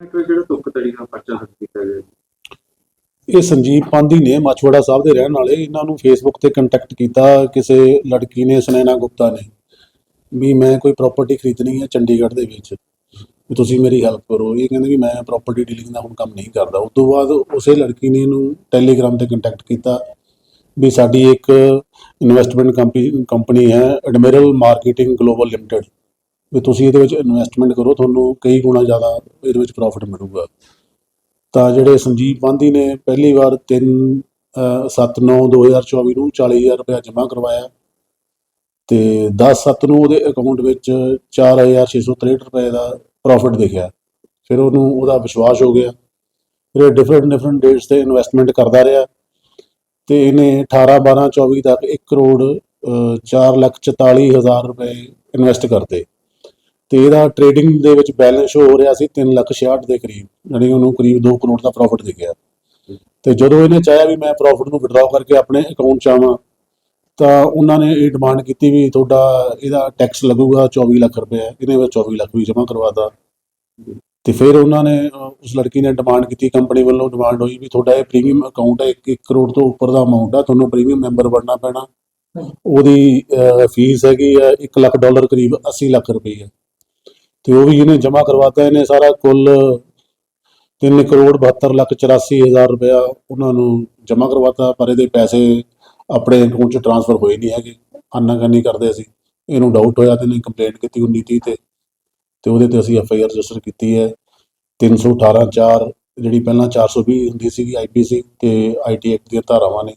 ਜਿਹੜਾ ਤੁੱਕ ਦਾ ਪਰਚਾ ਦਰਜ ਕੀਤਾ ਗਿਆ ਇਹ ਸੰਜੀਵ ਪਾਂਦੀ ਨੇ ਮਾਛਵਾੜਾ ਸਾਹਿਬ ਦੇ ਰਹਿਣ ਵਾਲੇ, ਇਹਨਾਂ ਨੂੰ ਫੇਸਬੁੱਕ ਤੇ ਕੰਟੈਕਟ ਕੀਤਾ, ਕਿਸੇ ਲੜਕੀ ਨੇ, ਸੁਨੈਨਾ ਗੁਪਤਾ ਨੇ, ਵੀ ਮੈਂ ਕੋਈ ਪ੍ਰਾਪਰਟੀ ਖਰੀਦਣੀ ਹੈ ਚੰਡੀਗੜ੍ਹ ਦੇ ਵਿੱਚ, ਵੀ ਤੁਸੀਂ ਮੇਰੀ ਹੈਲਪ ਕਰੋ। ਇਹ ਕਹਿੰਦੇ ਵੀ ਮੈਂ ਪ੍ਰਾਪਰਟੀ ਡੀਲਿੰਗ ਦਾ ਹੁਣ ਕੰਮ ਨਹੀਂ ਕਰਦਾ। ਉਸ ਤੋਂ ਬਾਅਦ ਉਸੇ ਲੜਕੀ ਨੇ ਇਹਨੂੰ ਟੈਲੀਗ੍ਰਾਮ ਤੇ ਕੰਟੈਕਟ ਕੀਤਾ, ਵੀ ਸਾਡੀ ਇੱਕ ਇਨਵੈਸਟਮੈਂਟ ਕੰਪਨੀ ਕੰਪਨੀ ਹੈ ਐਡਮਿਰਲ ਮਾਰਕੀਟਿੰਗ ਗਲੋਬਲ ਲਿਮਟਿਡ ਵੀ ਤੁਸੀਂ ਇਹਦੇ ਵਿੱਚ ਇਨਵੈਸਟਮੈਂਟ ਕਰੋ ਤੁਹਾਨੂੰ ਕਈ ਗੁਣਾ ਜ਼ਿਆਦਾ ਇਹਦੇ ਵਿੱਚ ਪ੍ਰੋਫਿਟ ਮਿਲੂਗਾ। ਤਾਂ ਜਿਹੜੇ ਸੰਜੀਵ ਪਾਂਧੀ ਨੇ ਪਹਿਲੀ ਵਾਰ 3 7 9 2024 ਨੂੰ 40000 ਰੁਪਏ ਜਮ੍ਹਾਂ ਕਰਵਾਇਆ ਤੇ 10 7 ਨੂੰ ਉਹਦੇ ਅਕਾਊਂਟ ਵਿੱਚ 4663 ਰੁਪਏ ਦਾ ਪ੍ਰੋਫਿਟ ਦਿਖਿਆ। ਫਿਰ ਉਹਨੂੰ ਉਹਦਾ ਵਿਸ਼ਵਾਸ ਹੋ ਗਿਆ। ਫਿਰ ਡਿਫਰੈਂਟ ਡਿਫਰੈਂਟ ਡੇਟਸ ਤੇ ਇਨਵੈਸਟਮੈਂਟ ਕਰਦਾ ਰਿਹਾ ਤੇ ਇਹਨੇ 18 12 24 ਤੱਕ 1 ਕਰੋੜ ਅ, ਚਾਰ ਲੱਖ 44 ਹਜ਼ਾਰ ਰੁਪਏ ਇਨਵੈਸਟ ਕਰਤੇ ਤੇ ਇਹਦਾ ਟ੍ਰੇਡਿੰਗ ਦੇ ਵਿੱਚ ਬੈਲੈਂਸ ਹੋ ਰਿਹਾ ਸੀ 3 ਲੱਖ 66 ਦੇ ਕਰੀਬ, ਯਾਨੀ ਉਹਨੂੰ ਕਰੀਬ 2 ਕਰੋੜ ਦਾ ਪ੍ਰੋਫਿਟ ਦਿਖਿਆ। ਤੇ ਜਦੋਂ ਇਹਨੇ ਚਾਹਿਆ ਵੀ ਮੈਂ ਪ੍ਰੋਫਿਟ ਨੂੰ ਵਿਡਰਾਅ ਕਰਕੇ ਆਪਣੇ ਅਕਾਊਂਟ 'ਚ ਆਵਾਂ, ਤਾਂ ਉਹਨਾਂ ਨੇ ਇਹ ਡਿਮਾਂਡ ਕੀਤੀ ਵੀ ਤੁਹਾਡਾ ਇਹਦਾ ਟੈਕਸ ਲੱਗੂਗਾ 24 ਲੱਖ ਰੁਪਏ ਇਹਨੇ ਵਿੱਚ 24 ਲੱਖ ਵੀ ਜਮ੍ਹਾਂ ਕਰਵਾਤਾ। ਤੇ ਫਿਰ ਉਹਨਾਂ ਨੇ ਉਸ ਲੜਕੀ ਨੇ ਡਿਮਾਂਡ ਕੀਤੀ ਕੰਪਨੀ ਵੱਲੋਂ ਡਿਮਾਂਡ ਹੋਈ ਵੀ ਤੁਹਾਡਾ ਇਹ ਪ੍ਰੀਮੀਅਮ ਅਕਾਊਂਟ ਹੈ 1 ਕਰੋੜ ਤੋਂ ਉੱਪਰ ਦਾ ਅਮਾਉਂਟ ਆ, ਤੁਹਾਨੂੰ ਪ੍ਰੀਮੀਅਮ ਮੈਂਬਰ ਬਣਨਾ ਪੈਣਾ। ਉਹਦੀ ਫੀਸ ਹੈਗੀ ਆ 1 ਲੱਖ ਡਾਲਰ ਕਰੀਬ 80 ਲੱਖ ਰੁਪਏ। ਤੇ ਉਹ ਵੀ ਇਹਨੇ ਜਮ੍ਹਾਂ ਕਰਵਾਤਾ ਇਹਨੇ ਸਾਰਾ ਕੁੱਲ 3 ਕਰੋੜ 72 ਲੱਖ 84 ਹਜ਼ਾਰ ਰੁਪਇਆ ਉਹਨਾਂ ਨੂੰ ਜਮ੍ਹਾਂ ਕਰਵਾਤਾ ਪਰ ਇਹਦੇ ਪੈਸੇ ਆਪਣੇ ਅਕਾਊਂਟ 'ਚ ਟ੍ਰਾਂਸਫਰ ਹੋਏ ਨਹੀਂ ਹੈਗੇ। ਆਨਾਕਾਨੀ ਕਰਦੇ ਸੀ ਇਹਨੂੰ ਡਾਊਟ ਹੋਇਆ ਤੇ ਇਹਨੇ ਕੰਪਲੇਂਟ ਕੀਤੀ 19 ਤੀਹ ਤੇ। ਤੇ ਉਹਦੇ ਤੇ ਅਸੀਂ ਐਫ ਆਈ ਆਰ ਰਜਿਸਟਰ ਕੀਤੀ ਹੈ। 318 4 ਜਿਹੜੀ ਪਹਿਲਾਂ 420 ਹੁੰਦੀ ਸੀਗੀ ਆਈਪੀਸੀ ਤੇ ਆਈਟੀ ਐਕਟ ਦੀਆਂ ਧਾਰਾਵਾਂ ਨੇ।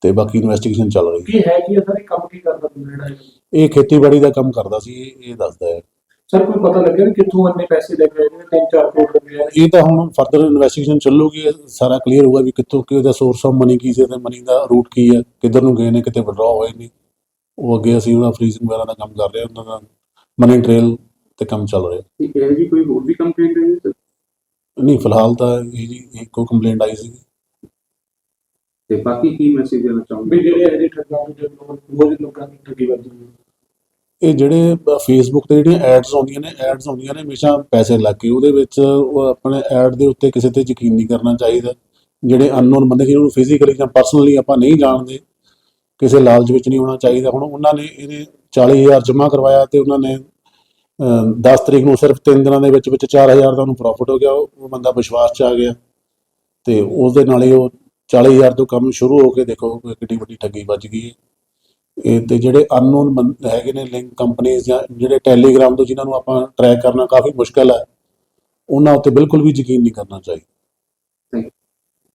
ਤੇ ਬਾਕੀ ਇਨਵੈਸਟੀਗੇਸ਼ਨ ਚੱਲ ਰਹੀ ਹੈ। ਕੀ ਹੈ ਕੀ ਸਰ ਇਹ ਕੰਮ ਕੀ ਕਰਦਾ ਜਿਹੜਾ ਇਹ? ਖੇਤੀਬਾੜੀ ਦਾ ਕੰਮ ਕਰਦਾ ਸੀ ਇਹ ਦੱਸਦਾ ਹੈ। ਸਰ ਕੋਈ ਪਤਾ ਲੱਗਿਆ ਵੀ ਕਿੱਥੋਂ ਇੰਨੇ ਪੈਸੇ ਲੈ ਕੇ ਆਏ ਨੇ 3-4 ਕਰੋੜ ਰੁਪਏ ਇਹ ਤਾਂ ਹੁਣ ਫਰਦਰ ਇਨਵੈਸਟੀਗੇਸ਼ਨ ਚੱਲੂਗੀ ਸਾਰਾ ਕਲੀਅਰ ਹੋਊਗਾ ਵੀ ਕਿੱਥੋਂ ਕਿ ਉਹਦਾ ਸੋਰਸ ਆਫ ਮਨੀ ਕੀ ਸੀ ਤੇ ਮਨੀ ਦਾ ਰੂਟ ਕੀ ਹੈ ਕਿੱਧਰ ਨੂੰ ਗਏ ਨੇ ਕਿਤੇ ਵਿਡਰਾਅ ਹੋਏ ਨੇ। ਉਹ ਅੱਗੇ ਅਸੀਂ ਉਹਦਾ ਫਰੀਜ਼ਿੰਗ ਵਗੈਰਾ ਦਾ ਕੰਮ ਕਰ ਰਹੇ ਹਾਂ ਉਹਨਾਂ ਦਾ ਮਨੀ ਟ੍ਰੇਲ ਤੇ ਕੰਮ ਚੱਲ ਰਿਹਾ। ਠੀਕ ਹੈ ਜੀ ਕੋਈ ਹੋਰ ਵੀ ਕੰਪਲੇਂਟ ਹੈ ਜੀ? ਨਹੀਂ ਫਿਲਹਾਲ ਤਾਂ ਇਹ ਜੀ ਇੱਕੋ ਕੰਪਲੇਂਟ ਆਈ ਸੀ। ਤੇ ਬਾਕੀ ਕੀ ਮੈਸੇਜ ਦੇਣਾ ਚਾਹੁੰਦੇ ਵੀ ਜਿਹੜੇ ਇਹਦੇ ਠੱਗਾਂ ਨੂੰ ਜਦੋਂ ਲੋਕਾਂ ਦੀ ਠੱਗੀ ਹੈ। ਇਹ ਜਿਹੜੇ ਫੇਸਬੁੱਕ ਤੇ ਜਿਹੜੀਆਂ ਐਡਸ ਆਉਂਦੀਆਂ ਨੇ ਐਡਸ ਆਉਂਦੀਆਂ ਨੇ ਹਮੇਸ਼ਾ ਪੈਸੇ ਲੱਗ ਕੇ ਉਹਦੇ ਵਿੱਚ ਆਪਣੇ ਐਡ ਦੇ ਉੱਤੇ ਕਿਸੇ ਤੇ ਯਕੀਨ ਨਹੀਂ ਕਰਨਾ ਚਾਹੀਦਾ। ਜਿਹੜੇ ਅਨਨੋਨ ਬੰਦੇ ਜਿਹਨੂੰ ਫਿਜ਼ੀਕਲੀ ਜਾਂ ਪਰਸਨਲੀ ਆਪਾਂ ਨਹੀਂ ਜਾਣਦੇ ਕਿਸੇ ਲਾਲਚ ਵਿੱਚ ਨਹੀਂ ਹੋਣਾ ਚਾਹੀਦਾ। ਹੁਣ ਉਹਨਾਂ ਨੇ ਇਹਨੇ 40000 ਜਮ੍ਹਾਂ ਕਰਵਾਇਆ ਤੇ ਉਹਨਾਂ ਨੇ ਅਮ, 10 ਤਰੀਕ ਨੂੰ ਸਿਰਫ 3 ਦਿਨਾਂ ਦੇ ਵਿੱਚ ਵਿੱਚ 4000 ਦਾ ਉਹਨੂੰ ਪ੍ਰੋਫਿਟ ਹੋ ਗਿਆ। ਉਹ ਬੰਦਾ ਵਿਸ਼ਵਾਸ 'ਚ ਆ ਗਿਆ। ਤੇ ਉਸ ਦੇ ਨਾਲ ਹੀ ਉਹ 40000 ਤੋਂ ਕੰਮ ਸ਼ੁਰੂ ਹੋ ਕੇ ਦੇਖੋ ਕੋਈ ਕਿੱਡੀ ਵੱਡੀ ਠੱਗੀ ਵੱਜ ਗਈ ਹੈ। ਇਹ ਤੇ ਜਿਹੜੇ ਅਨਨੋਨ ਹੈਗੇ ਨੇ ਲਿੰਕ ਕੰਪਨੀਆਂ ਜਾਂ ਜਿਹੜੇ ਟੈਲੀਗ੍ਰਾਮ ਤੋਂ ਜਿਨ੍ਹਾਂ ਨੂੰ ਆਪਾਂ ਟਰੈਕ ਕਰਨਾ ਕਾਫੀ ਮੁਸ਼ਕਲ ਹੈ, ਉਹਨਾਂ ਉੱਤੇ ਬਿਲਕੁਲ ਵੀ ਯਕੀਨ ਨਹੀਂ ਕਰਨਾ ਚਾਹੀਦਾ।